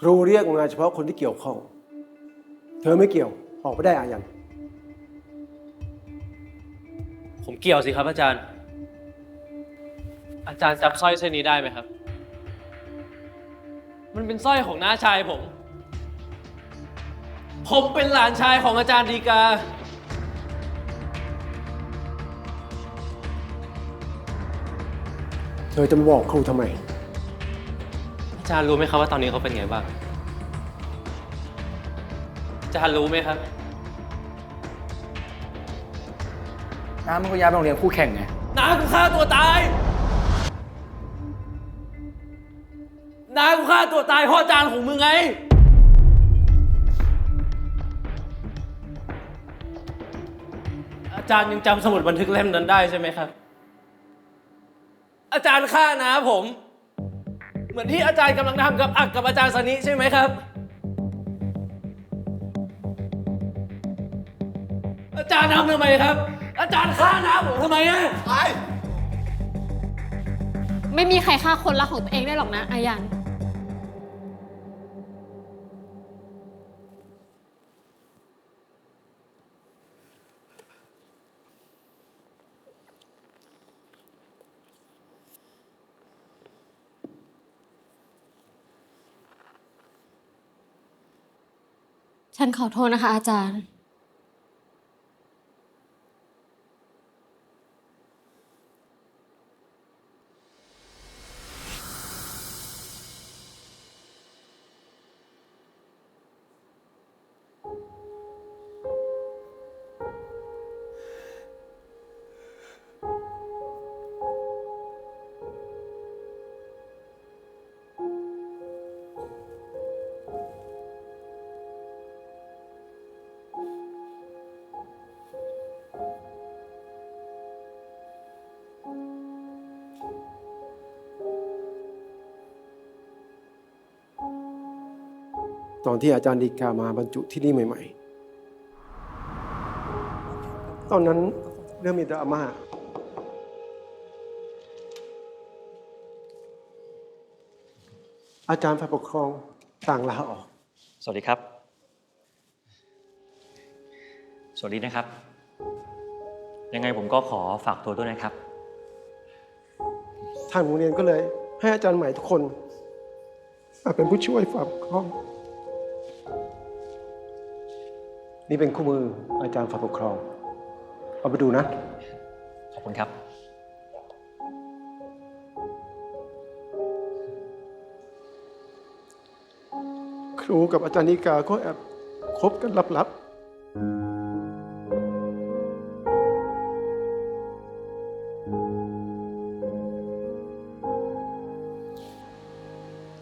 ครูเรียกมาเฉพาะคนที่เกี่ยวข้อง เธอไม่เกี่ยวออกไปได้อายัน ผมเกี่ยวสิครับอาจารย์ อาจารย์จำสร้อยเส้นนี้ได้ไหมครับ มันเป็นสร้อยของน้าชายผม ผมเป็นหลานชายของอาจารย์ดีกา เธอจะมาบอกครูทำไม อาจารย์รู้ไหมครับว่าตอนนี้เขาเป็นไงบ้างอา จารย์รู้ไหมครับ น้ำมันก็ย้ายไปโรงเรียนคู่แข่งไง น้ากูฆ่าตัวตาย น้ากูฆ่าตัวตายเพราะอาจารย์ของมึงไง อาจารย์ยังจำสมุดบันทึกเล่มนั้นได้ใช่ไหมครับ อาจารย์ฆ่าน้าผม เหมือนที่อาจารย์กำลังทำกับอักกับอาจารย์สนิใช่ไหมครับ อาจารย์ทำทำไมครับ อาจารย์ฆ่าน้าผมทำไมอะไม่มีใครฆ่าคนรักของตัวเองได้หรอกนะอายัน ฉันขอโทษนะคะอาจารย์ ตอนที่อาจารย์ดีกามาบรรจุที่นี่ใหม่ ๆ ตอนนั้นเริ่มมีดราม่าอาจารย์ฝ่ายปกครองต่างลาออก สวัสดีครับ สวัสดีนะครับ ยังไงผมก็ขอฝากตัวด้วยนะครับ ทางโรงเรียนก็เลย ให้อาจารย์ใหม่ทุกคนมาเป็นผู้ช่วยฝ่ายปกครอง นี่เป็นคู่มืออาจารย์ฝ่ายปกครอง เอาไปดูนะ ขอบคุณครับ ครูกับอาจารย์นิกาก็แอบคบกันลับๆ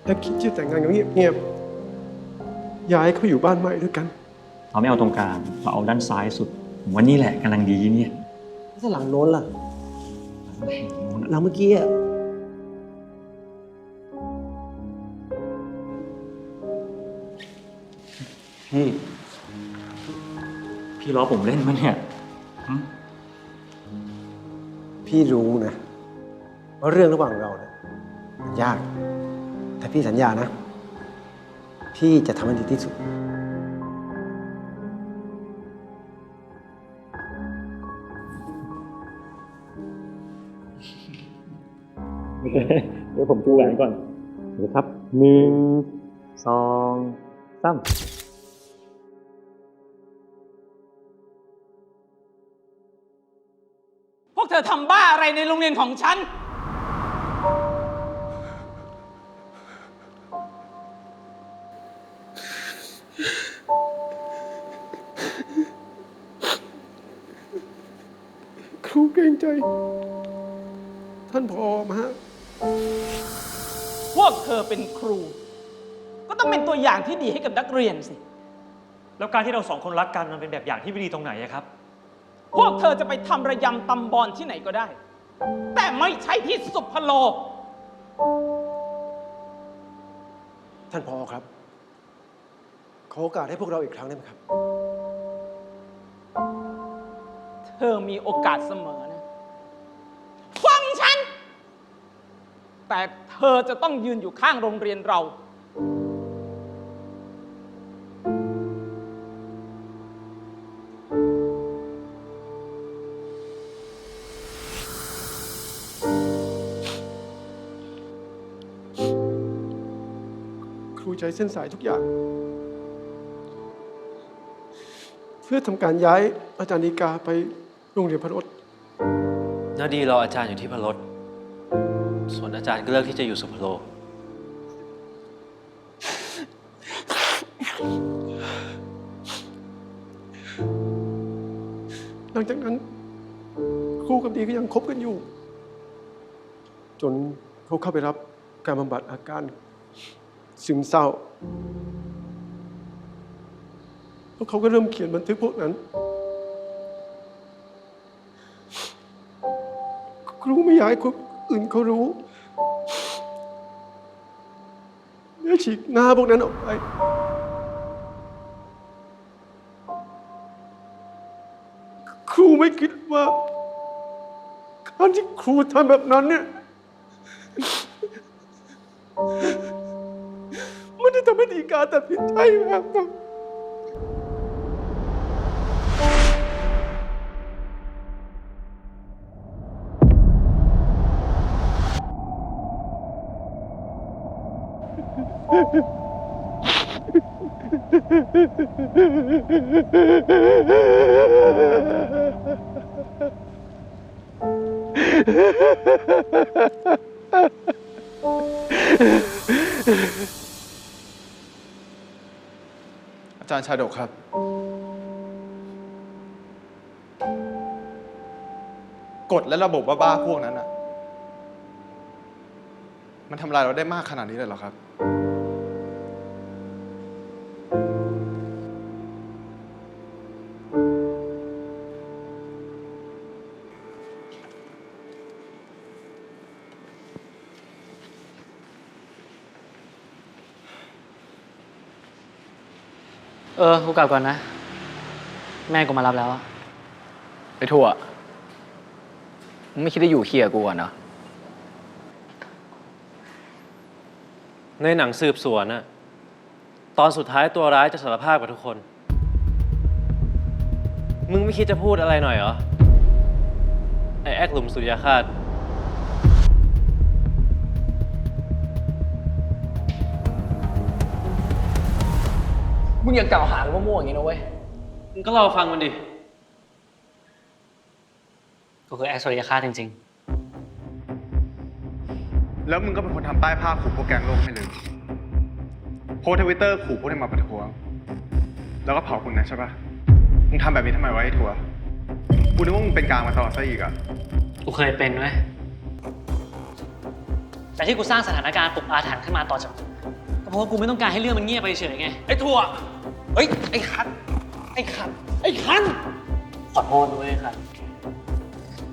และคิดจะแต่งงานกันเงียบๆย้ายเขาอยู่บ้านใหม่ด้วยกัน เราไม่เอาตรงกลางเราเอาด้านซ้ายสุดผมว่านี่แหละกำลังดีเนี่ยถ้าหลังโน้นล่ะแหม่นู้นหลังเมื่อกี้อะพี่ พี่ล้อผมเล่นมะเนี่ยหึพี่รู้นะว่าเรื่องระหว่างเราเนี่ยมันยาก แต่พี่สัญญานะ พี่จะทำให้ดีที่สุด เดี๋ยวผมดูแหวนก่อนเดี๋ยวครับหนึ่งสองสามพวกเธอทำบ้าอะไรในโรงเรียนของฉัน ครูเกรงใจ ท่านพอมาฮะพ วกเธอเป็นครู ก็ต้องเป็นตัวอย่างที่ดีให้กับนักเรียนสิ แล้วการที่เราสองคนรักกันมันเป็นแบบอย่างที่ไม่ดีตรงไหนอะครับ พวกเธอจะไปทำระยำตำบอลที่ไหนก็ได้ แต่ไม่ใช่ที่สุพโลท่านพอครับ ขอโอกาสให้พวกเราอีกครั้งได้ไหมครับ เธอมีโอกาสเสมอ แต่เธอจะต้องยืนอยู่ข้างโรงเรียนเรา ครูใช้เส้นสายทุกอย่าง เพื่อทำการย้ายอาจารย์นิกาไปโรงเรียนพระรศ นาดีรออาจารย์อยู่ที่พระรถ ส่วนอาจารย์ก็เลือกที่จะอยู่สุพรรณโลหลังจากนั้นครูกับดีก็ยังคบกันอยู่ จนเขาเข้าไปรับการบำบัดอาการซึมเศร้าแล้วเขาก็เริ่มเขียนบันทึกพวกนั้น ครูไม่อยากให้คน อื่นเขารู้และฉีกหน้าพวกนั้นออกไปครูไม่คิดว่าการที่ครูทำแบบนั้นเนี่ยมันจะทำให้ดีการตัดสินใจแบบนั้น อาจารย์ชาดกครับ กฎและระบบบ้าๆพวกนั้นอะ มันทำลายเราได้มากขนาดนี้เลยเหรอครับ เออ กูกลับก่อนนะ แม่กูมารับแล้วอะไปทั่วมึงไม่คิดจะอยู่เคลียร์กูก่อนเนาะในหนังสืบสวนน่ะตอนสุดท้ายตัวร้ายจะสารภาพกับทุกคน มึงไม่คิดจะพูดอะไรหน่อยเหรอ ไอ้แอคหลุมสุริยาคาต มึงอย่ากล่าวหากูมั่วๆอย่างนี้นะเว้ย มึงก็รอฟังมันดิกูคือแอคโซริยาคาตจริง แล้วมึงก็เป็นคนทำใต้ผ้าขู่พวกแกงโลกให้เลย โพสทวิตเตอร์ขู่พวกที่มาประท้วง แล้วก็เผาคุณนะใช่ปะมึงทำแบบนี้ทำไมวะไอ้ทัวร์กูนึกว่ามึงเป็นกลางมาตลอดซะอีกอะๆ กูเคยเป็นเว้ย แต่ที่กูสร้างสถานการณ์ปลุกอาถรรพ์ขึ้นมาต่อจากมึงก็เพราะว่ากูไม่ต้องการให้เรื่องมันเงียบไปเฉยไง ไอ้ถั่วเฮ้ย ไอ้คัน ไอ้คัน ไอ้คัน ขอโทษด้วยคัน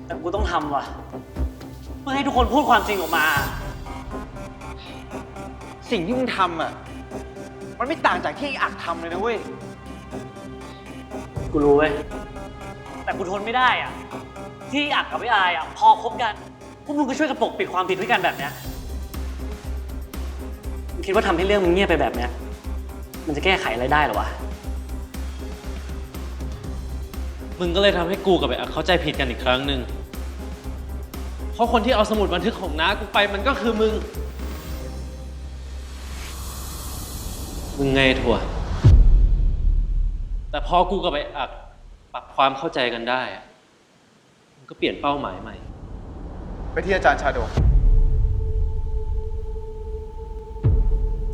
แต่กูต้องทำว่ะ เพื่อให้ทุกคนพูดความจริงออกมา สิ่งที่มึงทำอะ มันไม่ต่างจากที่ไอ้อักทำเลยนะเว้ย กูรู้เว้ย แต่กูทนไม่ได้อะ ที่อักกับพี่อายอะ พอคบกัน พวกมึงก็ช่วยกันปกปิดความผิดด้วยกันแบบเนี้ยมึงคิดว่าทำให้เรื่องมันเงียบไปแบบเนี้ย มันจะแก้ไขอะไรได้เหรอวะ มึงก็เลยทำให้กูกับไอ้อักเข้าใจผิดกันอีกครั้งหนึ่ง เพราะคนที่เอาสมุดบันทึกของน้ากูไปมันก็คือมึง มึงไงถั่ว แต่พอกูกับไอ้อักปรับความเข้าใจกันได้อะมันก็เปลี่ยนเป้าหมายใหม่ ไปที่อาจารย์ชาดก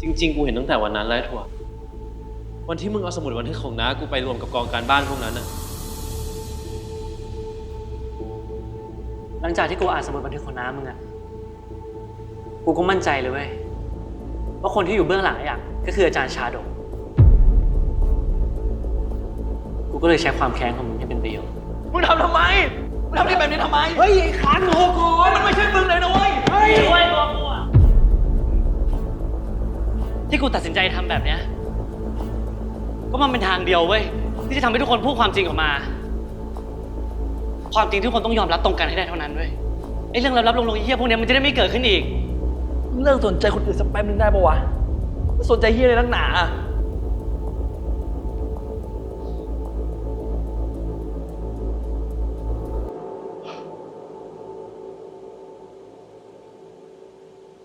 จริง ๆ กูเห็นตั้งแต่วันนั้นแล้วไอ้ถั่ว วันที่มึงเอาสมุดบันทึกของน้ากูไปรวมกับกองการบ้านพวกนั้นน่ะ หลังจากที่กูอ่านสมุดบันทึกของน้ามึงอะกูก็มั่นใจเลยเว้ยว่าคนที่อยู่เบื้องหลังไอ้อักก็คืออาจารย์ชาดก กูก็เลยใช้ความแค้นของมึงให้เป็นประโยชน์ มึงทำทำไม มึงทำได้แบบนี้ทำไม เฮ้ยไอ้คันโอ้โหมันไม่ใช่มึงเลยนะเว้ย เฮ้ยไว้ตัวกูอะที่กูตัดสินใจทำแบบเนี้ย ก็มันเป็นทางเดียวเว้ยที่จะทำให้ทุกคนพูดความจริงออกมา ความจริงทุกคนต้องยอมรับตรงกันให้ได้เท่านั้นเว้ยไอ้เรื่องลับๆลงๆไอ้เหี้ยพวกเนี้ยมันจะได้ไม่เกิดขึ้นอีกมึงเลิกสนใจคนอื่นสักแป๊บนึงได้ปะวะไม่สนใจเฮียอะไรนักหนาอะ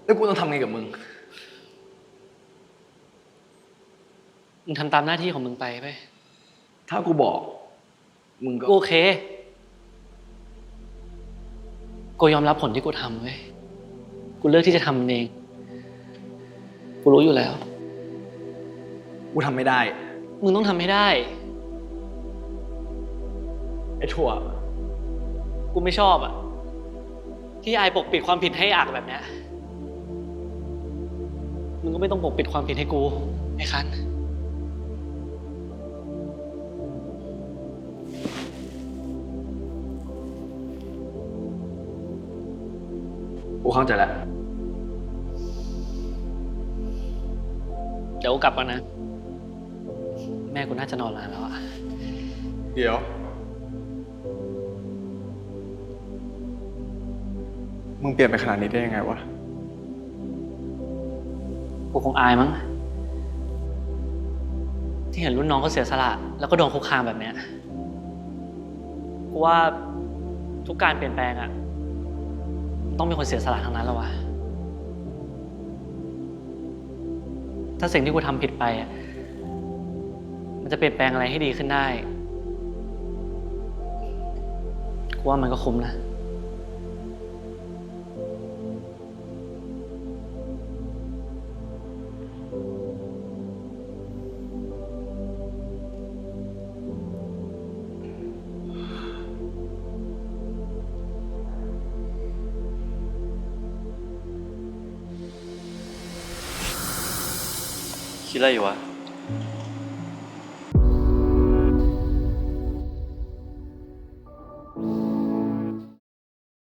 แล้วกูต้องทำไงกับมึง มึงทำตามหน้าที่ของมึงไปไปถ้ากูบอก มึงก็ กูโอเค กูยอมรับผลที่กูทำเว้ย กูเลือกที่จะทำมันเอง กูรู้อยู่แล้ว กูทำไม่ได้ มึงต้องทำให้ได้ ไอ้ถั่ว กูไม่ชอบอะที่อายปกปิดความผิดให้อักแบบเนี้ย มึงก็ไม่ต้องปกปิดความผิดให้กูไอ้คัน กูเข้าใจแล้ว เดี๋ยวกูกลับก่อนนะ แม่กูน่าจะนอนนานแล้วอะเดี๋ยว มึงเปลี่ยนไปขนาดนี้ได้ยังไงวะ กูคงอายมั้ง ที่เห็นรุ่นน้องเขาเสียสละ แล้วก็โดนคุกคามแบบเนี้ย กูว่าทุกการเปลี่ยนแปลงอะ ต้องมีคนเสียสละทางนั้นแล้ววะ ถ้าสิ่งที่กูทำผิดไปอะมันจะเปลี่ยนแปลงอะไรให้ดีขึ้นได้ กูว่ามันก็คุ้มนะ 之类嘅，